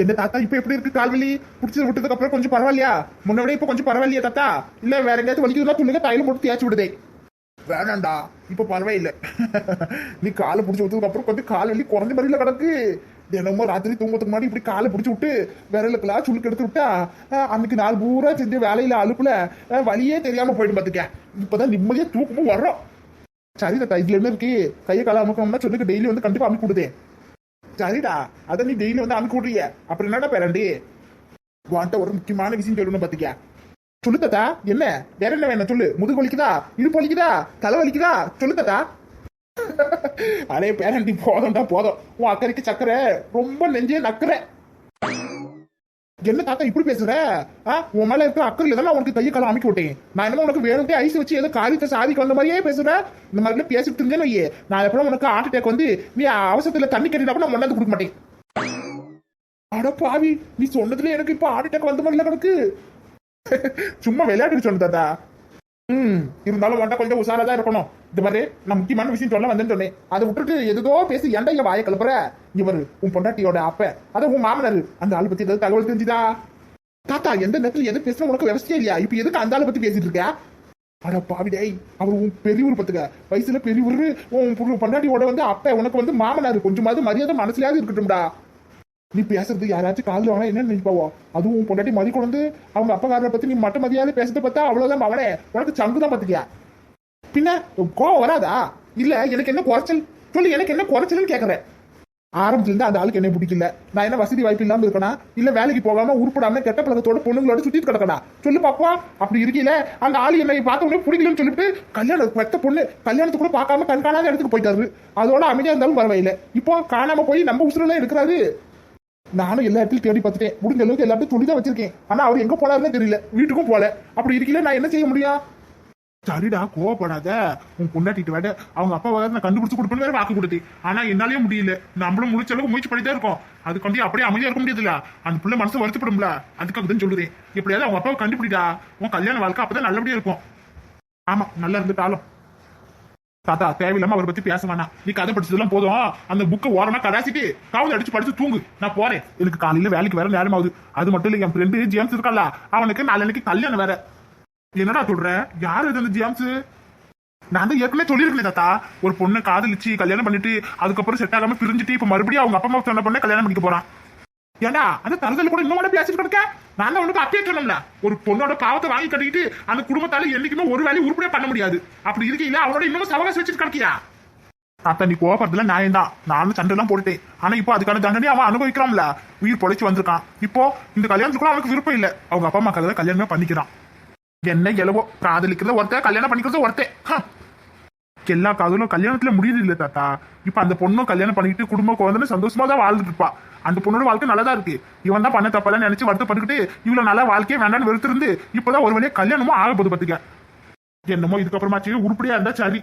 என்ன தாத்தா இப்ப எப்படி இருக்கு கால்வலி? புடிச்சது விட்டதுக்கு அப்புறம் கொஞ்சம் பரவாயில்லையா? முன்ன விட இப்ப கொஞ்சம் பரவாயில்லையா தாத்தா? இல்ல வேற எங்கேயாவது வலிக்குதுலாம் சொல்லுங்க தைலம் போட்டு தேய்ச்சி விடுதே. வேணாண்டா இப்ப பரவாயில்ல. நீ காலை பிடிச்சி விட்டதுக்கு அப்புறம் கொஞ்சம் கால் வலி குறைஞ்ச மாதிரில கிடக்கு. தினமும் ராத்திரி தூங்கறதுக்கு முன்னாடி இப்படி காலை பிடிச்சி விட்டு விரலுக்கெல்லாம் சுளுக்கு எடுத்து விட்டா அன்னைக்கு நாள் பூரா செஞ்ச வேலையில அழுப்புல வழியே தெரியாம போயிடும் பாத்துக்க. இப்பதான் நிம்மதியா தூக்கமும் வர்றோம். சரி தாத்தா இதுல என்ன இருக்கு? கையை காலை அமுக்கணும்னா சொல்லுங்க. டெய்லி வந்து கண்டிப்பா அமுக்கி விடுதே. சரிடா. அத நீ டெய்லி வந்து அனுப்பி விட்றிய அப்புறம் என்னடா பேரண்டி? வாண்ட ஒரு முக்கியமான விஷயம் சொல்லணும் பாத்துக்க சொல்லு தாத்தா. என்ன? வேற என்ன வேணும் சொல்லு? முதுகு வலிக்குதா? இடுப்பு வலிக்குதா? தலை வலிக்குதா? சொல்லு தாத்தா. அடே பேரண்டி போதும்டா போதும். உன் அக்கறைக்கு சக்கரை. ரொம்ப நெஞ்சே நக்கரை என்ன தாத்தா இப்படி பேசுற? உன் மேல இருக்கிற அக்கறையில தான் உனக்கு கையை காலம் அமைக்க விட்டேன். நான் என்ன உனக்கு வேணும்ட்டே ஐசி வச்சு ஏதோ காரியத்தை சாதிக்க வந்த மாதிரியே பேசுற. இந்த மாதிரிலாம் பேசிட்டு இருந்தேன்னு ஐயே நான் எப்பறம் உனக்கு ஹார்ட் அட்டாக் வந்து நீ அவசரத்துல தண்ணி கட்டிட்டா நான் கொடுக்க மாட்டேன். அட பாவி நீ சொன்னதுல எனக்கு இப்ப ஹார்ட் அட்டாக் வந்த மாதிரில கிடக்கு. சும்மா விளையாட்டுக்கு சொன்னதாதா ம் இருந்தாலும் உன்ட்ட கொஞ்சம் உஷாரா தான் இருக்கணும். இது மாதிரி நான் முக்கியமான விஷயம் சொல்ல வந்தேன்னு சொன்னேன். அதை விட்டுட்டு எதுதோ பேசி ஏன்டா இங்க வாய கலப்புற? இவர் உன் பொண்டாட்டியோட அப்ப. அதை உன் மாமனார் அந்த ஆள் பத்தி ஏதாவது தகவல் தெரிஞ்சுதா? தாத்தா எந்த நேரத்துல எது பேசுனா உனக்கு விவசாயம் இல்லையா? இப்ப எதுக்கு அந்த ஆளை பத்தி பேசிட்டு இருக்க? அட பாவிடேய் அவர் உன் பெரியவர் பத்துக்க வயசுல பெரியவர் உன் பொண்டாட்டியோட வந்து அப்ப உனக்கு வந்து மாமனார். கொஞ்சமாவது மரியாதை மனசுலயாவது இருக்கட்டும்டா. நீ பேசுறது யாராச்சும் காதல் வாங்க என்ன நினைப்பாவோ? அதுவும் உன் பொண்டாட்டி மதி கொண்டு அவங்க அப்பகாரரை பத்தி நீ மட்ட மதியாவது பேசுறத பார்த்தா அவ்வளவுதான் அவனே உனக்கு சங்கு தான் பாத்துக்கியா பின்ன கோவம் வராதா? இல்ல எனக்கு என்ன குறைச்சல்? சொல்லு எனக்கு என்ன குறைச்சல்னு கேக்குறேன். ஆரம்பத்துல இருந்து அந்த ஆளுக்கு என்ன பிடிக்கல. நான் என்ன வசதி வாய்ப்பு இல்லாம இருக்கனா? இல்ல வேலைக்கு போகாம உருப்படாம கெட்ட பழக்கத்தோட பொண்ணுங்களோட சுத்திட்டு கிடக்கனா சொல்லு பாப்பா அப்படி இருக்கீல அந்த ஆளு என்னை பார்த்த உடனே பிடிக்கலன்னு சொல்லிட்டு கல்யாணம் பெத்த பொண்ணு கல்யாணத்துக்கு கூட பார்க்காம கண்காணாத இடத்துக்கு போயிட்டாரு. அதோட அமைதியா இருந்தாலும் பரவாயில்ல. இப்போ காணாம போய் நம்ம உசுரெல்லாம் இருக்கிறாரு. நானும் எல்லா இடத்துலையும் தேடி பார்த்துட்டேன். முடிஞ்ச அளவுக்கு எல்லாத்தையும் துணி தான் வச்சிருக்கேன். ஆனா அவர் எங்க போனாருன்னு தெரியல. வீட்டுக்கும் போல. அப்படி இருக்கல நான் என்ன செய்ய முடியும்? சரிடா கோவப்படாத. உன் பொண்டாட்டிட்டு வேட அவங்க அப்பா வேற நான் கண்டுபிடிச்சு கொடுப்பேன் வேற வாக்கு கொடுத்து ஆனா என்னாலயே முடியல. நம்மளும் முடிச்ச அளவுக்கு முயற்சி பண்ணிட்டே இருக்கோம். அதுக்கு கொண்டு அப்படியே அமைதியா இருக்க முடியாதுல அந்த பிள்ளை மனசு வருத்தப்படும்ல. அதுக்காக தான் சொல்லுறேன் எப்படியாவது அவங்க அப்பாவை கண்டுபிடிடா. உன் கல்யாண வாழ்க்கை அப்பதான் நல்லபடியா இருக்கும். ஆமா நல்லா இருந்துட்டாலும் தாத்தா தேவையில்லாம அவரை பத்தி பேச வேணாம். நீ கதை படிச்சதெல்லாம் போதும். அந்த புக்கை ஓரமா கடாசிட்டு காவல் அடிச்சு படிச்சு தூங்கு. நான் போறேன். எனக்கு காலையில வேலைக்கு வேற நேரம் ஆகுது. அது மட்டும் இல்ல என் ஃப்ரெண்டு ஜேம்ஸ் இருக்கான்ல. அவனுக்கு நாளைக்கு கல்யாணம் வேற. என்னடா சொல்ற? யாரு இது அந்த ஜேம்ஸ் நான் தான் ஏற்கனவே சொல்லியிருக்கேன் தாத்தா. ஒரு பொண்ணை காதலிச்சு கல்யாணம் பண்ணிட்டு அதுக்கப்புறம் செட் ஆகாம பிரிஞ்சுட்டு இப்ப மறுபடியும் அவங்க அப்பா அம்மா சொன்ன பொண்ணை கல்யாணம் பண்ணிக்க போறான். ஏண்டா அந்த தருதல் கூட இன்னும் பேசிட்டு கிடக்க நான் தான் உனக்கு அப்பயே சொன்னோம்ல ஒரு பொண்ணோட பாவத்தை வாங்கி கட்டிக்கிட்டு அந்த குடும்பத்தால என்னைக்குமே ஒரு வேலையை உருப்படியா பண்ண முடியாது. அப்படி இருக்கீங்களா அவனோட இன்னும் சவகாசம் வச்சுட்டு கிடக்கியா? தாத்தா நீ கோபத்துல நியாயம் தான் நானும் சண்டை எல்லாம் போட்டுட்டேன். ஆனா இப்போ அதுக்கான தண்டனை அவன் அனுபவிக்கிறான்ல. உயிர் பொழைச்சு வந்திருக்கான். இப்போ இந்த கல்யாணத்துக்கு கூட அவனுக்கு விருப்பம் இல்ல. அவங்க அப்பா அம்மா கல்யாணமே பண்ணிக்கிறான். என்ன எலவோ காதலிக்கிறத ஒருத்தன் கல்யாணம் பண்ணிக்கிறத ஒருத்தன் எல்லா காதலும் கல்யாணத்துல முடியுது இல்ல தாத்தா. இப்ப அந்த பொண்ணும் கல்யாணம் பண்ணிக்கிட்டு குடும்ப குழந்தைன்னு சந்தோஷமா தான் வாழ்ந்துட்டு இருப்பா. அந்த பொண்ணோட வாழ்க்கை நல்லதா இருக்கு. இவன் தான் பண்ண தப்பெல்லாம் நினைச்சு வருத்தப்பட்டுக்கிட்டு இவ்வளவு நல்லா வாழ்க்கையே வேண்டாம்னு வெறுத்திருந்து இப்பதான் ஒரு வழியா கல்யாணமும் ஆக போது பாத்துக்க. என்னமோ இதுக்கப்புறமாச்சு உருப்படியா இருந்தா சரி.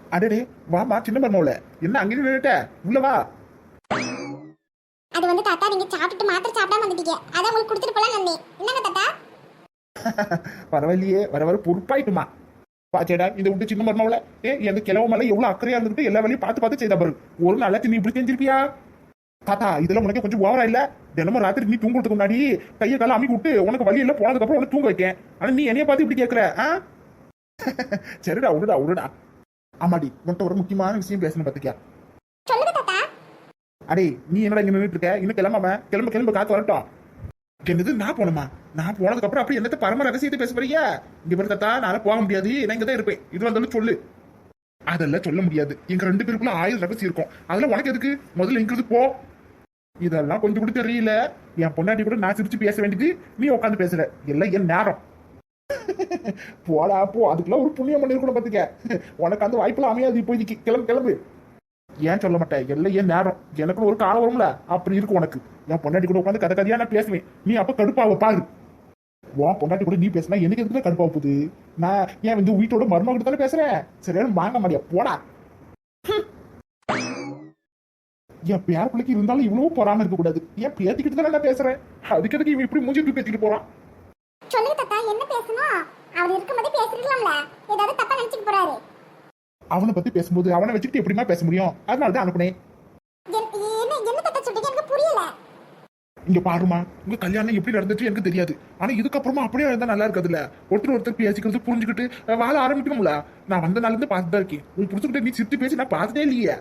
அடடே வாமா சின்ன மருமவுல என்ன அங்கே நின்றுட்ட உள்ள வா. அது வந்து தாத்தா நீங்க சாப்பிட்டுட்டு மாத்திரை சாப்பிடாம வந்துட்டீங்க. அதான் உங்களுக்கு கொடுத்துட்டு போலாம் வந்தேன். என்னங்க தாத்தா? பரவாயில்லையே வர வர பொறுப்பாயிட்டுமா? பாச்சேடா இந்த விட்டு சின்ன மருமவுல ஏ எந்த கிழவு மேல எவ்வளவு அக்கறையா இருந்துட்டு எல்லா வேலையும் பார்த்து பார்த்து செய்தா பாரு. ஒரு நாள நீ இப்படி செஞ்சிருப்பியா? தாத்தா இதெல்லாம் உனக்கு கொஞ்சம் ஓவரா இல்ல? தினமும் ராத்திரி நீ தூங்குறதுக்கு முன்னாடி கையை கால அமுக்கி விட்டு உனக்கு வழி எல்லாம் போனதுக்கு அப்புறம் உனக்கு தூங்க வைக்கேன். ஆனா நீ என்னைய பார்த்து இப்படி கேக்குற ஆ? சரிடா விடுடா விடுடா ஆமாடி உன்கிட்ட ஒரு முக்கியமான விஷயம் பேசணும் பாத்துக்கியா? அடே நீ என்னடா இங்க நின்னுட்டு இருக்க? இன்னும் கிளம்பாம? கிளம்ப கிளம்ப காத்து வரட்டும். என்னது நான் போனோமா நான் போனதுக்கு அப்புறம் அப்படி என்னத்த பரம ரகசியத்தை பேச போறியா இங்க பாரு தாத்தா போக முடியாது. நான் இங்க தான் இருப்பேன். இது வந்தாலும் சொல்லு. அதெல்லாம் சொல்ல முடியாது. எங்க ரெண்டு பேருக்குள்ள ஆயுத ரகசியம் இருக்கும். அதெல்லாம் உனக்கு எதுக்கு? முதல்ல இங்கிருந்து போ. இதெல்லாம் கொஞ்சம் கூட தெரியல. என் பொண்டாட்டி கூட நான் சிரிச்சு பேச வேண்டியது நீ உட்காந்து பேசுற. எல்லாம் என் நேரம். போடா போ. அதுக்கெல்லாம் ஒரு புண்ணியம் பண்ணிருக்கணும் பாத்துக்க. உனக்கு அந்த வாய்ப்புலாம் அமையாது. இப்போதைக்கு கிளம்பு கிளம்பு. ஏன் சொல்ல மாட்டேன்? எல்லாம் ஏன் நேரம். எனக்கு ஒரு காலம் வரும்ல. அப்படி இருக்கு உனக்கு. என் பொண்டாட்டி கூட உட்காந்து கதை கதையா நான் பேசுவேன். நீ அப்ப கடுப்பாவ பாரு. உன் பொண்டாட்டி கூட நீ பேசினா எனக்கு எதுக்கு கடுப்பாக போகுது? நான் ஏன் வந்து வீட்டோட மருமகிட்ட தானே பேசுறேன்? சரியான வாங்க மாட்டியா போடா. என் பேர பிள்ளைக்கு இருந்தாலும் இவ்வளவு பொறாம இருக்க கூடாது என் பேத்திக்கிட்டு தானே நான் பேசுறேன். அதுக்கு எதுக்கு இவன் இப்படி மூஞ்சி பேத்திட்டு போறான்? சொல்லுங்க தாத்தா என்ன பேசணும்? அவர் இருக்கும்போதே பேசிருக்கலாம்ல ஏதாவது தப்பா நினைச்சிட்டு போறாரு. அவனை பத்தி பேசும்போது அவனை வச்சுக்கிட்டு எப்படிமா பேச முடியும்? அதனால தான் அனுப்புனேன் என்- என்ன என்ன தாத்தா சொல்றீங்க எனக்கு புரியல இங்க பாருமா உங்க கல்யாணம் எப்படி நடந்துச்சு எனக்கு தெரியாது. ஆனா இதுக்கப்புறமா அப்படியே இருந்தா நல்லா இருக்காதுல்ல? ஒருத்தர் ஒருத்தர் பேசிக்கிறது புரிஞ்சுக்கிட்டு வாழ ஆரம்பிக்கணும்ல? நான் வந்த நாள்ல இருந்து பார்த்துட்டு தான் இருக்கேன். உன் புடிச்சுக்கிட்ட நீ சிரித்து பேசி நான் பார்த்ததே இல்லையே.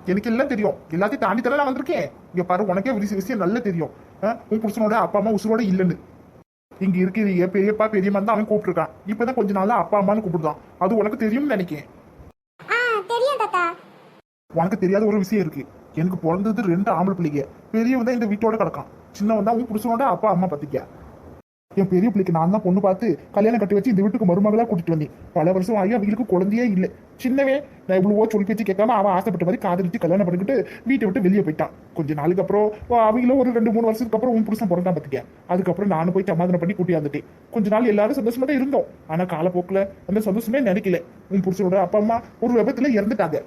எனக்கு எல்லாம் தெரியும். எல்லாத்தையும் தாண்டி தானே நான் வந்திருக்கேன். இங்க பாரு உனக்கே ஒரு விஷயம் நல்லா தெரியும். உன் புருஷனோட அப்பா அம்மா உசுரோட இல்லைன்னு. இங்க இருக்கிறீங்க பெரியப்பா பெரியம்மா தான் அவன் கூப்பிட்டுருக்கான். இப்பதான் கொஞ்ச நாளா அப்பா அம்மான்னு கூப்பிடுதான். அது உனக்கு தெரியும்னு நினைக்கிறேன் உனக்கு தெரியாத ஒரு விஷயம் இருக்கு. எனக்கு பிறந்தது ரெண்டு ஆம்பளை பிள்ளைங்க. பெரியவன் தான் இந்த வீட்டோட கிடக்கான். சின்னவன் தான் உன் புருஷனோட அப்பா அம்மா பத்திக்க. என் பெரிய பிள்ளைக்கு நான் தான் பொண்ணு பார்த்து கல்யாணம் கட்டி வச்சு இந்த வீட்டுக்கு மருமகளா கூட்டிட்டு வந்தேன். பல வருஷம் ஆகி அவங்களுக்கு குழந்தையே இல்லை. சின்னவே நான் இவ்வளவோ சொல்லி பேச்சு கேட்காம அவன் ஆசைப்பட்ட மாதிரி காதலிச்சு கல்யாணம் பண்ணிக்கிட்டு வீட்டை விட்டு வெளியே போயிட்டான். கொஞ்ச நாளுக்கு அப்புறம் அவங்களும் ஒரு ரெண்டு மூணு வருஷத்துக்கு அப்புறம் உன் புருஷன் பிறந்தான் பார்த்துக்க அதுக்கப்புறம் நானும் போய் சமாதானம் பண்ணி கூட்டி வந்துட்டேன். கொஞ்ச நாள் எல்லாரும் சந்தோஷமா தான் இருந்தோம். ஆனா காலப்போக்கில் அந்த சந்தோஷமே நினைக்கல. உன் புருஷனோட அப்பா அம்மா ஒரு விபத்துல இறந்துட்டாங்க.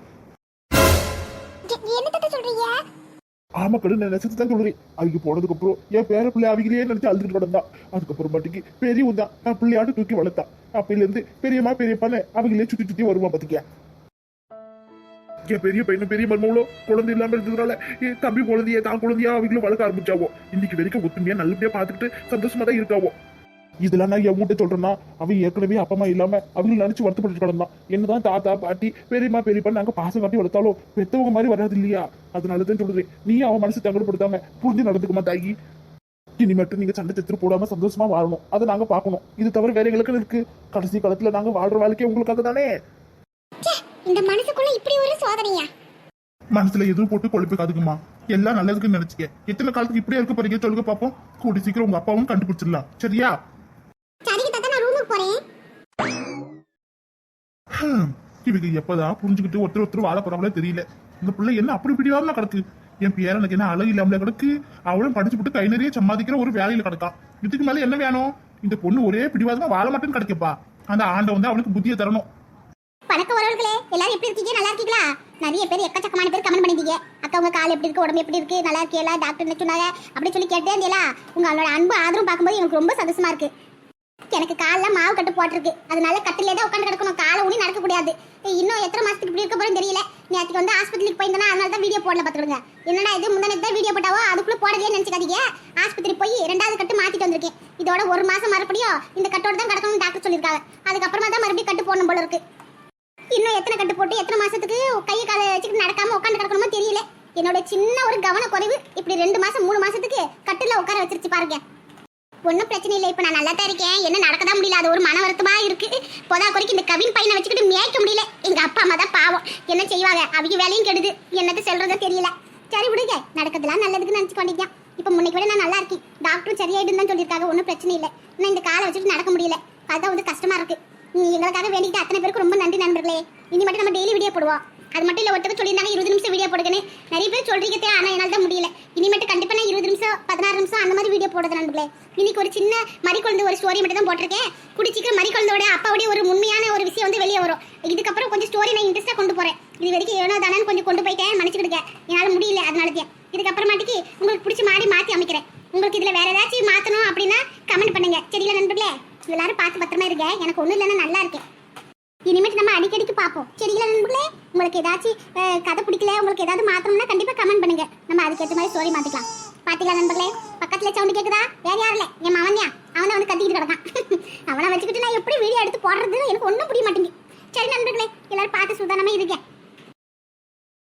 ஆமா கடை நினைச்சது தான் சொல்றேன். அவங்க போனதுக்கு அப்புறம் என் பேர பிள்ளை அவங்களே நினைச்சு அழுதுட்டு கிடந்தா. அதுக்கப்புறம் மட்டுக்கு பெரியவன் தான். நான் பிள்ளையாட்டு தூக்கி வளர்த்தான் அப்பையில இருந்து பெரியம்மா பெரியப்பான்னு அவங்களே சுத்தி சுத்தி வருவா பாத்துக்கியா என் பெரிய பையனும் பெரிய மருமகளும் குழந்தை இல்லாம இருந்ததுனால என் தம்பி குழந்தைய தான் குழந்தையா அவங்களும் வளர்க்க ஆரம்பிச்சாவோ. இன்னைக்கு வரைக்கும் ஒத்துமையா நல்லபடியா பாத்துக்கிட்டு சந்தோஷமா தான் இருக்காவோ. இதெல்லாம் நான் என் சொல்றேன்னா அவன் ஏற்கனவே அப்பா அம்மா இல்லாம அவங்க நினைச்சு வருத்தப்பட்டு கிடந்தான். என்னதான் தாத்தா பாட்டி பெரியம்மா பெரியப்பா நாங்க பாசம் காட்டி வளர்த்தாலும் பெத்தவங்க மாதிரி வராது இல்லையா? அதனால தான் சொல்றேன். நீ அவன் மனசு தங்கப்படுத்தாம புரிஞ்சு நடந்துக்குமா தாயி. இனி மட்டும் நீங்க சண்டை சத்துரு போடாம சந்தோஷமா வாழணும். அதை நாங்க பார்க்கணும். இது தவிர வேற எங்களுக்கு இருக்கு கடைசி காலத்துல நாங்க வாழ்ற வாழ்க்கை உங்களுக்காக தானே? இந்த மனசுக்குள்ள இப்படி ஒரு சோதனையா? மனசுல எதுவும் போட்டு கொழுப்பிக்காதுக்குமா எல்லாம் நல்லதுக்கு நினைச்சுக்க. எத்தனை காலத்துக்கு இப்படியே இருக்க போறீங்க? சொல்லுங்க பாப்போம். கூடி சீக்கிரம் உங்க அப்பாவும் கண்டுபிடிச்சிடலாம். சரியா? இவங்க எப்பதான் புரிஞ்சுக்கிட்டு ஒருத்தர் ஒருத்தர் வாழ போறாங்களோ தெரியல. இந்த பிள்ளை என்ன அப்படி பிடிவாம கிடக்கு? என் பேரனுக்கு என்ன அழகு இல்லாமல கிடக்கு? அவளும் படிச்சு விட்டு கை நிறைய சம்பாதிக்கிற ஒரு வேலையில கிடக்கா. இதுக்கு மேல என்ன வேணும்? இந்த பொண்ணு ஒரே பிடிவாதமா வாழ மட்டும் கிடைக்கப்பா. அந்த ஆண்டை வந்து அவனுக்கு புத்தியை தரணும். வணக்கம் உறவுகளே எல்லாரும் எப்படி இருக்கீங்க? நல்லா இருக்கீங்களா? நிறைய பேர் எக்கச்சக்கமான பேர் கமெண்ட் பண்ணிருக்கீங்க அக்கா உங்க கால் எப்படி இருக்கு? உடம்பு எப்படி இருக்கு? நல்லா இருக்கீங்களா டாக்டர் என்ன சொன்னாங்க? அப்படி சொல்லி கேட்டே இருந்தீங்களா? உங்களோட அன்பு ஆதரவு பார்க்கும்போது எனக்கு ரொம்ப சந்தோஷமா இருக்கு. எனக்கு கால்ல மாவு கட்டு போட்டிருக்கு. அதனால கட்டிலே தான் உட்காந்து கிடக்கணும். காலை ஊனி நடக்க கூடாது இன்னும் எத்தனை மாசத்துக்கு இப்படி இருக்க தெரியல. நேற்றுக்கு வந்து ஆஸ்பத்திரிக்கு போயிருந்தேனா அதனால தான் வீடியோ போடல பார்த்துக்கிடுங்க. என்னடா இது? முந்தானக்கு தான் வீடியோ போட்டாவோ? அதுக்குள்ள போடலையே நினச்சிக்காதீங்க. ஆஸ்பத்திரி போய் ரெண்டாவது கட்டு மாத்திட்டு வந்திருக்கேன். இதோட ஒரு மாசம் மறுபடியும் இந்த கட்டோட தான் கிடக்கணும்னு டாக்டர் சொல்லியிருக்காங்க. அதுக்கப்புறமா தான் மறுபடியும் கட்டு போடணும் போல இருக்கு. இன்னும் எத்தனை கட்டு போட்டு எத்தனை மாசத்துக்கு கையை காலை வச்சுக்கிட்டு நடக்காம உட்காந்து கிடக்கணுமோ தெரியல. என்னோட சின்ன ஒரு கவன குறைவு இப்படி ரெண்டு மாசம் மூணு மாசத்துக்கு கட்டுல உட்கார வச்சிருச்சு பாருங்க. ஒன்றும் பிரச்சனை இல்லை. இப்போ நான் நல்லா தான் இருக்கேன். என்ன நடக்கதான் முடியல. அது ஒரு மன வருத்தமா இருக்கு. போதா குறைக்கு இந்த கவின் பையனை வச்சுக்கிட்டு மேய்க்க முடியல. எங்க அப்பா அம்மா தான் பாவம். என்ன செய்வாங்க? அவங்க வேலையும் கெடுது. என்னது சொல்றதோ தெரியல. சரி விடுங்க. நடக்கிறதுலாம் நல்லதுக்கு நினச்சி கொண்டிருக்கேன். இப்போ முன்னைக்கு விட நான் நல்லா இருக்கேன். டாக்டரும் சரியாயிடும் தான் சொல்லியிருக்காங்க. ஒன்றும் பிரச்சனை இல்லை. ஆனால் இந்த காலை வச்சுட்டு நடக்க முடியல. அதுதான் வந்து கஷ்டமா இருக்கு. நீ எங்களுக்காக வேண்டிக்கிட்டு அத்தனை பேருக்கு ரொம்ப நன்றி நண்பர்களே. இனி மட்டும் நம்ம டெய்லி வீடியோ போடுவோம். அது மட்டும் இல்லை ஒருத்தர் சொல்லியிருந்தாங்க இருபது நிமிஷம் வீடியோ போடுங்கன்னு. நிறைய பேர் சொல்றீங்க தெரியும் ஆனால் என்னால் தான் முடியல. இனிமேட்டு கண்டிப்பாக நான் இருபது நிமிஷம் பதினாறு நிமிஷம் அந்த மாதிரி வீடியோ போடுறது நண்பர்களே. இன்னைக்கு ஒரு சின்ன மறிக்குழந்தை ஒரு ஸ்டோரி மட்டும் தான் போட்டிருக்கேன். கூடி சீக்கிரம் மறிக்குழந்தையோட அப்பாவுடைய ஒரு உண்மையான ஒரு விஷயம் வந்து வெளியே வரும். இதுக்கப்புறம் கொஞ்சம் ஸ்டோரி நான் இன்ட்ரெஸ்ட்டாக கொண்டு போறேன். இது வரைக்கும் ஏனோ தானே கொஞ்சம் கொண்டு போயிட்டேன் மன்னிச்சுக்கிடுங்க. என்னால் முடியல அதனால தான் இதுக்கப்புறமாட்டிக்கு உங்களுக்கு பிடிச்ச மாதிரி மாற்றி அமைக்கிறேன். உங்களுக்கு இதில் வேற ஏதாச்சும் மாற்றணும் அப்படின்னா கமெண்ட் பண்ணுங்க. சரிங்களா நண்பர்களே? எல்லாரும் பார்த்து பத்திரமா இருங்க. எனக்கு ஒன்றும் இல்லைன்னா நல்லா இருக்கேன் இனிமேட்டு நம்ம அடிக்கடிக்கு பார்ப்போம். சரிங்களா நண்பர்களே? உங்களுக்கு ஏதாச்சும் கதை பிடிக்கல உங்களுக்கு ஏதாவது மாற்றணும்னா கண்டிப்பாக கமெண்ட் பண்ணுங்க. நம்ம அதுக்கேற்ற மாதிரி ஸ்டோரி மாற்றிக்கலாம் பார்த்தீங்களா நண்பர்களே? பக்கத்தில் சவுண்டு கேட்குதா வேற யாரும் இல்லை. என் மவன்யா அவனை வந்து கத்திக்கிட்டு கிடக்கான். அவனை வச்சுக்கிட்டு நான் எப்படி வீடியோ எடுத்து போடுறது? எனக்கு ஒன்றும் புரிய மாட்டேங்குது. சரி நண்பர்களே எல்லாரும் பார்த்து சுதானமே இருக்கேன்